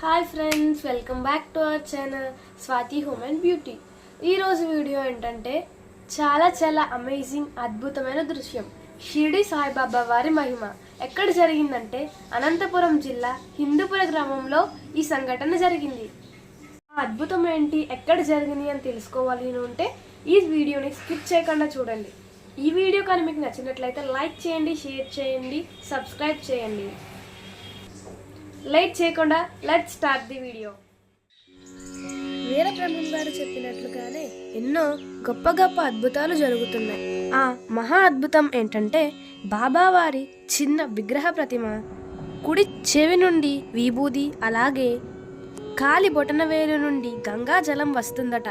Hi friends welcome back to our channel Swathi home and beauty. ఈరోజు video ఏంటంటే చాలా చాలా అమేజింగ్ అద్భుతమైన దృశ్యం. షిరిడి సాయిబాబా వారి మహిమ. ఎక్కడ జరిగిందంటే అనంతపురం జిల్లా హిందూపుర గ్రామంలో ఈ సంఘటన జరిగింది. ఆ అద్భుతం ఏంటి ఎక్కడ జరిగింది అని తెలుసుకోవాలి అని ఉంటే ఈ వీడియోని స్కిప్ చేయకుండా చూడండి. ఈ వీడియో కానీ మీకు నచ్చినట్లయితే లైక్ చేయండి షేర్ చేయండి సబ్స్క్రైబ్ చేయండి. లేట్ చేయకుండా let start the video. Veerabrahmam garu చెప్పినట్లుగానే ఎన్నో గొప్ప గొప్ప అద్భుతాలు జరుగుతున్నాయి. ఆ మహా అద్భుతం ఏంటంటే బాబావారి చిన్న విగ్రహ ప్రతిమ కుడి చెవి నుండి విభూది అలాగే కాలి బొటనవేలు నుండి గంగా జలం వస్తుందట.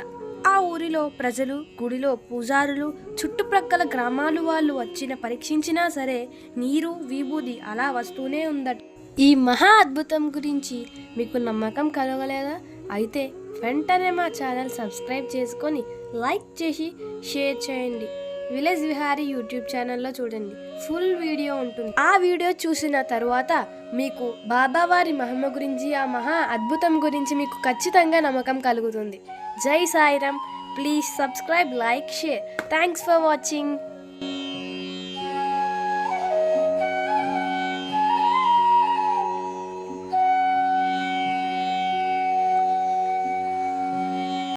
ఆ ఊరిలో ప్రజలు గుడిలో పూజారులు చుట్టుప్రక్కల గ్రామాలు వాళ్ళు వచ్చిన పరీక్షించినా సరే నీరు విభూది అలా వస్తూనే ఉందట. ఈ మహా అద్భుతం గురించి మీకు నమ్మకం కలగలేదా? అయితే వెంటనే మా ఛానల్ సబ్స్క్రైబ్ చేసుకొని లైక్ చేసి షేర్ చేయండి. విలేజ్ విహారీ యూట్యూబ్ ఛానల్లో చూడండి. ఫుల్ వీడియో ఉంటుంది. ఆ వీడియో చూసిన తర్వాత మీకు బాబావారి మహిమ గురించి ఆ మహా అద్భుతం గురించి మీకు ఖచ్చితంగా నమ్మకం కలుగుతుంది. జై Sairam. Please subscribe like share. Thanks for watching.